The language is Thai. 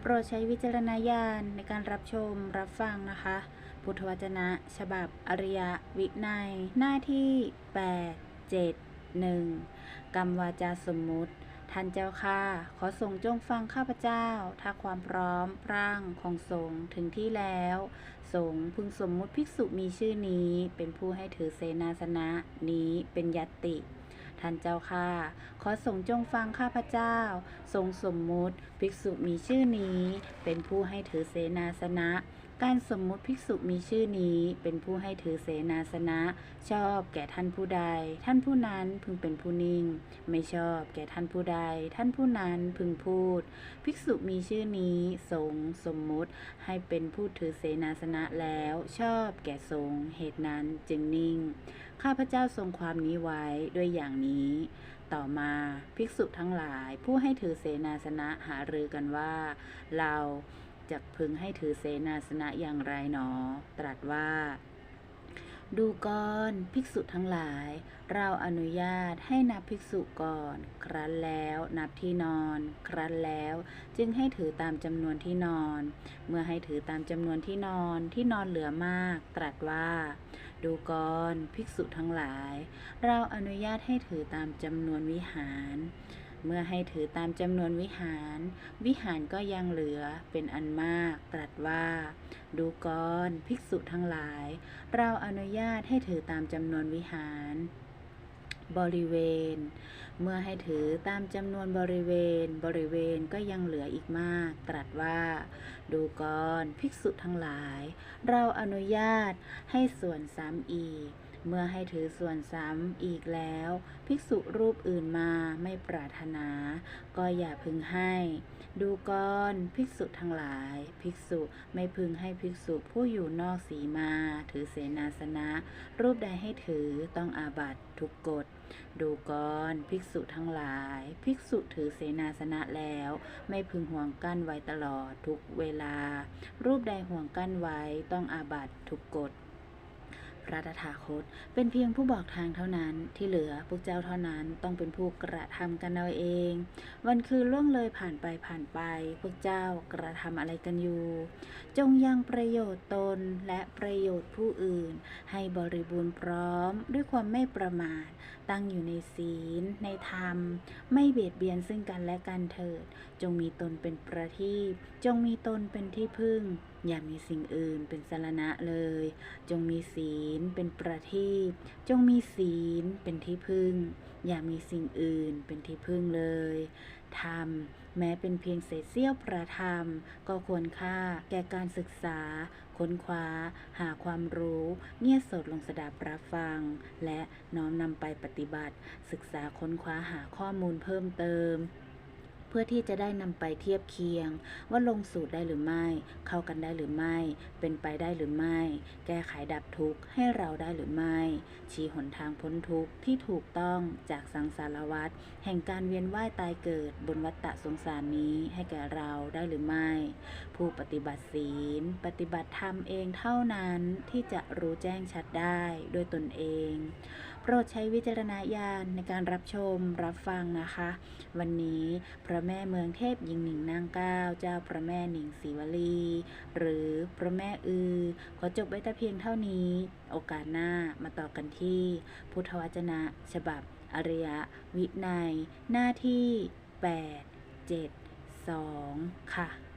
โปรดใช้วิจารณญาณในการรับชมรับฟังนะคะ พุทธวจนะ ฉบับอริยวินัยหน้าที่ 8 7 1กรรมวาจาสมมุติ ท่านเจ้าค่ะ ขอทรงจงฟังข้าพเจ้า ถ้าความพร้อมร่างของสงฆ์ถึงที่แล้ว สงฆ์พึงสมมุติภิกษุมีชื่อนี้ เป็นผู้ให้ถือเสนาสนะนี้เป็นยัตติท่านเจ้าค่ะ ขอทรงจงฟังข้าพเจ้า ทรงสมมุติ ภิกษุมีชื่อนี้ เป็นผู้ให้ถือเสนาสนะ การสมมุติภิกษุมีชื่อนี้เป็นผู้ให้ถือเสนาสนะ ชอบแก่ท่านผู้ใด ท่านผู้นั้นพึงเป็นผู้นิ่ง ไม่ชอบแก่ท่านผู้ใด ท่านผู้นั้นพึงพูด ภิกษุมีชื่อนี้สงสมมุติให้เป็นผู้ถือเสนาสนะแล้ว ชอบแก่สงเหตุนั้นจึงนิ่ง ข้าพเจ้าทรงความนี้ไว้ด้วยอย่างนี้ ต่อมาภิกษุทั้งหลายผู้ให้ถือเสนาสนะหารือกันว่า เรา จะพึงให้ถือเสนาสนะอย่างไรหนอ ตรัสว่า ดูก่อนภิกษุทั้งหลาย เราอนุญาตให้นับภิกษุก่อน ครั้นแล้วนับที่นอน ครั้นแล้วจึงให้ถือตามจำนวนที่นอน เมื่อให้ถือตามจำนวนที่นอนที่นอนเหลือมาก ตรัสว่าดูก่อนภิกษุทั้งหลาย เราอนุญาตให้ถือตามจำนวนวิหาร เมื่อให้ถือตามจำนวนวิหาร วิหารก็ยังเหลือเป็นอันมาก ตรัสว่า ดูก่อนภิกษุทั้งหลาย เราอนุญาตให้ถือตามจำนวนวิหาร บริเวณ เมื่อให้ถือตามจำนวนบริเวณ บริเวณก็ยังเหลืออีกมาก ตรัสว่า ดูก่อนภิกษุทั้งหลาย เราอนุญาตให้ส่วนซ้ำอีก เมื่อให้ถือส่วนซ้ำอีกแล้ว ภิกษุรูปอื่นมาไม่ปรารถนา ก็อย่าพึงให้ ดูก่อนภิกษุทั้งหลาย ภิกษุไม่พึงให้ภิกษุผู้อยู่นอกสีมา ถือเสนาสนะ รูปใดให้ถือต้องอาบัตทุกกฎดูก่อนภิกษุทั้งหลาย ภิกษุถือเสนาสนะแล้ว ไม่พึงห่วงกั้นไว้ตลอดทุกเวลา รูปใดห่วงกั้นไว้ต้องอาบัตทุกกฎ พระตถาคต เป็นเพียงผู้บอกทางเท่านั้นที่เหลือพวกเจ้าเท่านั้นต้องเป็นผู้กระทำกันเอาเอง วันคืนล่วงเลยผ่านไปผ่านไปพวกเจ้ากระทำอะไรกันอยู่ จงยังประโยชน์ตนและประโยชน์ผู้อื่น ให้บริบูรณ์พร้อม ด้วยความไม่ประมาท ตั้งอยู่ในศีล ในธรรม ไม่เบียดเบียนซึ่งกันและกันเถิด จงมีตนเป็นประทีปจงมีตนเป็นที่พึ่งอย่ามีสิ่งอื่นเป็นสารณะเลย จงมีศีลเป็นประทีปจงมีศีลเป็นที่พึ่ง อย่ามีสิ่งอื่นเป็นที่พึ่งเลย ธรรม แม้เป็นเพียงเศษเสี้ยวประธรรม ก็ควรค่าแก่การศึกษา ค้นคว้า หาความรู้ เงียบสดลงสดับรับฟัง และน้อมนำไปปฏิบัติ ศึกษาค้นคว้าหาข้อมูลเพิ่มเติม เพื่อที่จะได้นำไปเทียบเคียง ว่าลงสูตรได้หรือไม่ เข้ากันได้หรือไม่ เป็นไปได้หรือไม่ แก้ไขดับทุกข์ให้เราได้หรือไม่ ชี้หนทางพ้นทุกข์ที่ถูกต้องจากสังสารวัฏแห่งการเวียนว่ายตายเกิดบนวัฏฏะสงสารนี้ให้แก่เราได้หรือไม่ ผู้ปฏิบัติศีล ปฏิบัติธรรมเองเท่านั้นที่จะรู้แจ้งชัดได้ด้วยตนเองโปรดใช้วิจารณญาณในการรับชมรับฟังนะคะ วันนี้พระแม่เมืองเทพหญิงหนิงนางเก้าเจ้าพระแม่หนิงศรีวลี หรือพระแม่อือ ขอจบไว้แต่เพียงเท่านี้ โอกาสหน้ามาต่อกันที่ พุทธวจนะ ฉบับ อริยวินัย หน้าที่ 8 7 2 ค่ะ